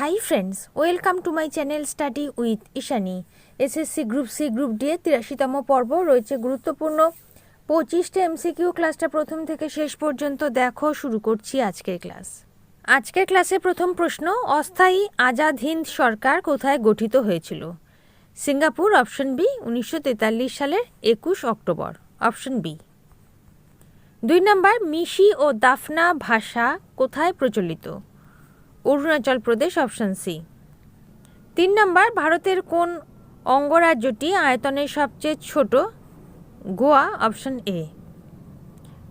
Hi friends welcome to my channel study with Ishani SSC group C group D এর তিরাশিতম পর্ব রয়েছে গুরুত্বপূর্ণ। পঁচিশটা এমসিকিউ ক্লাসটা প্রথম থেকে শেষ পর্যন্ত দেখো, শুরু করছি আজকের ক্লাস আজকের ক্লাসে প্রথম প্রশ্ন, অস্থায়ী আজাদ হিন্দ সরকার কোথায় গঠিত হয়েছিল? সিঙ্গাপুর অপশন বি উনিশশো তেতাল্লিশ সালের একুশ অক্টোবর অপশন বি দুই নম্বর, মিশি ও দাফনা ভাষা কোথায় প্রচলিত? Arunachal Pradesh option C. তিন নম্বর, ভারতের কোন অঙ্গরাজ্যটি আয়তনের সবচেয়ে ছোট? Goa, option A.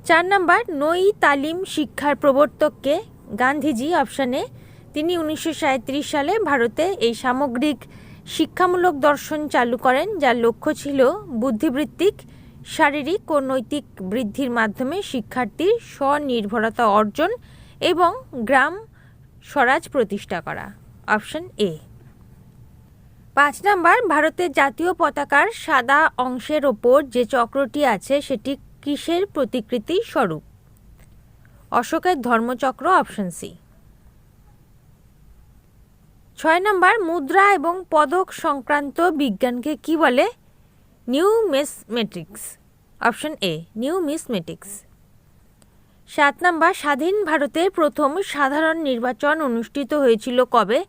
চার নম্বর, নই তালিম শিক্ষার প্রবর্তককে গান্ধীজি, অপশানে তিনি উনিশশো সালে ভারতে এই সামগ্রিক শিক্ষামূলক দর্শন চালু করেন, যার লক্ষ্য ছিল বুদ্ধিবৃত্তিক, শারীরিক ও নৈতিক বৃদ্ধির মাধ্যমে শিক্ষার্থীর স্বনির্ভরতা অর্জন এবং গ্রাম স্বরাজ প্রতিষ্ঠা করা। Option A. পাঁচ নাম্বার, ভারতের জাতীয় পতাকার সাদা অংশের ওপর যে চক্রটি আছে, সেটি কিসের প্রতিকৃতি স্বরূপ? অশোকের ধর্মচক্র, অপশন সি। ছয় নম্বর, মুদ্রা এবং পদক সংক্রান্ত বিজ্ঞানকে কি বলে? Numismatics option A numismatics সাত নম্বর, স্বাধীন ভারতের প্রথম সাধারণ নির্বাচন অনুষ্ঠিত হয়েছিল কবে?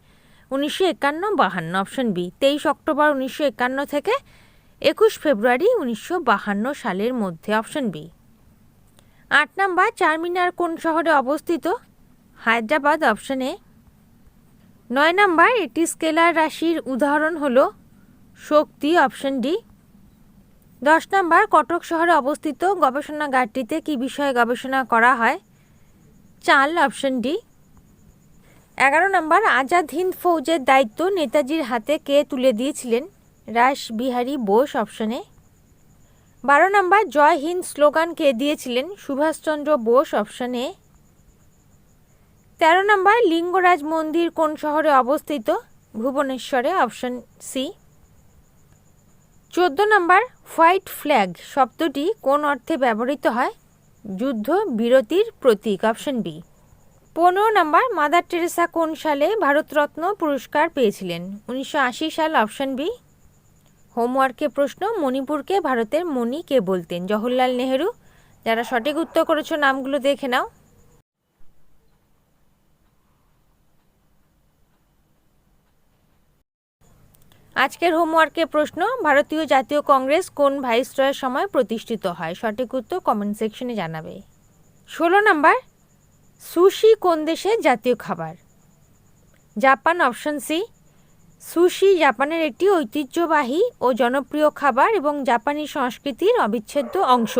উনিশশো একান্ন, বাহান্ন, অপশন বি। তেইশ অক্টোবর উনিশশো একান্ন থেকে একুশ ফেব্রুয়ারি উনিশশো বাহান্ন সালের মধ্যে, অপশন বি। আট নম্বর, চারমিনার কোন শহরে অবস্থিত? Hyderabad, option A. নয় নম্বর, একটি স্কেলার রাশির উদাহরণ হলো শক্তি, অপশন ডি। দশ নম্বর, কটক শহরে অবস্থিত গবেষণাগারটিতে কী বিষয়ে গবেষণা করা হয়? চাল অপশন ডি। এগারো নম্বর, আজাদ হিন্দ ফৌজের দায়িত্ব নেতাজির হাতে কে তুলে দিয়েছিলেন? রাস বিহারী বোস, অপশনে বারো নম্বর, জয় হিন্দ স্লোগান কে দিয়েছিলেন? সুভাষচন্দ্র বোস, অপশনে তেরো নম্বর, লিঙ্গরাজ মন্দির কোন শহরে অবস্থিত? ভুবনেশ্বরে, অপশন সি। চোদ্দ নম্বর, হোয়াইট ফ্ল্যাগ শব্দটি কোন অর্থে ব্যবহৃত হয়? যুদ্ধ বিরতির প্রতীক, অপশন বি। পনেরো নম্বর, মাদার টেরেসা কোন সালে ভারতরত্ন পুরস্কার পেয়েছিলেন? উনিশশো আশি সাল, অপশন বি। হোমওয়ার্কে প্রশ্ন, মণিপুরকে ভারতের মণি কে বলতেন? জওহরলাল নেহেরু। যারা সঠিক উত্তর করেছ, নামগুলো দেখে নাও। আজকের হোমওয়ার্কে প্রশ্ন, ভারতীয় জাতীয় কংগ্রেস কোন ভাইসরয়ের সময় প্রতিষ্ঠিত হয়? সঠিক উত্তর কমেন্ট সেকশনে জানাবে। ষোলো নম্বর, সুশি কোন দেশের জাতীয় খাবার? জাপান অপশন সি, সুশি জাপানের একটি ঐতিহ্যবাহী ও জনপ্রিয় খাবার এবং জাপানি সংস্কৃতির অবিচ্ছেদ্য অংশ।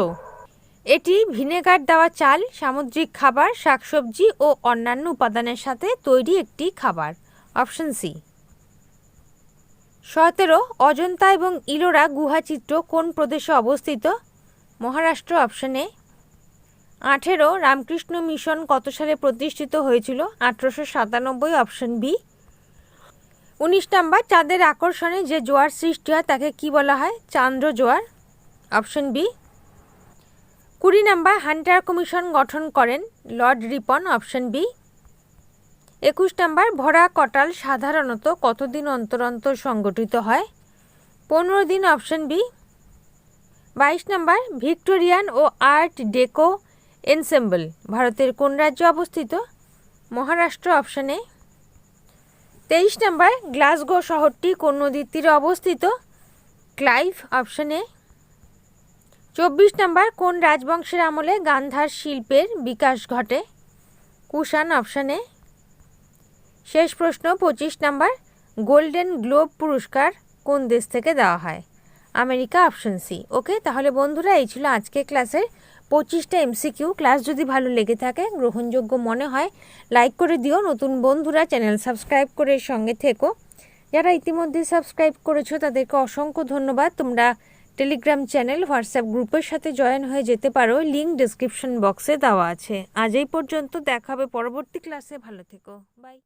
এটি ভিনেগার দেওয়া চাল, সামুদ্রিক খাবার, শাকসবজি ও অন্যান্য উপাদানের সাথে তৈরি একটি খাবার। অপশন সি সতেরো, অজন্তা এবং ইলোরা গুহাচিত্র কোন প্রদেশে অবস্থিত? মহারাষ্ট্র অপশনে আঠেরো, রামকৃষ্ণ মিশন কত সালে প্রতিষ্ঠিত হয়েছিল? আঠেরোশো সাতানব্বই অপশন বি উনিশ নাম্বার, চাঁদের আকর্ষণে যে জোয়ার সৃষ্টি হয় তাকে কি বলা হয়? চান্দ্র জোয়ার। অপশন বি কুড়ি নাম্বার হান্টার কমিশন গঠন করেন লর্ড রিপন অপশন বি একুশ নাম্বার, ভরা কটাল সাধারণত কতদিন অন্তর অন্তর সংগঠিত হয়? পনেরো দিন, অপশন বি। বাইশ নাম্বার, ভিক্টোরিয়ান ও আর্ট ডেকো এনসেম্বল, ভারতের কোন রাজ্যে অবস্থিত? মহারাষ্ট্র, অপশানে তেইশ নাম্বার, গ্লাসগো শহরটি কোন নদীর তীরে অবস্থিত? ক্লাইভ, অপশানে চব্বিশ নাম্বার, কোন রাজবংশের আমলে গান্ধার শিল্পের বিকাশ ঘটে? কুষাণ, অপশানে শেষ প্রশ্ন পঁচিশ নাম্বার, গোল্ডেন গ্লোব পুরস্কার কোন দেশ থেকে দেওয়া হয়? America option C. ওকে, তাহলে বন্ধুরা, এই ছিল আজকে ক্লাসের পঁচিশটা এমসিকিউ। ক্লাস যদি ভালো লেগে থাকে, গ্রহণযোগ্য মনে হয়, লাইক করে দিও। নতুন বন্ধুরা, চ্যানেল সাবস্ক্রাইব করে সঙ্গে থেকো। যারা ইতিমধ্যে সাবস্ক্রাইব করেছ, তাদেরকে অসংখ্য ধন্যবাদ। তোমরা টেলিগ্রাম চ্যানেল, হোয়াটসঅ্যাপ গ্রুপের সাথে জয়েন হয়ে যেতে পারো। লিঙ্ক ডিসক্রিপশন বক্সে দেওয়া আছে। আজ এই পর্যন্ত, দেখা হবে পরবর্তী ক্লাসে। ভালো থেকো। বাই।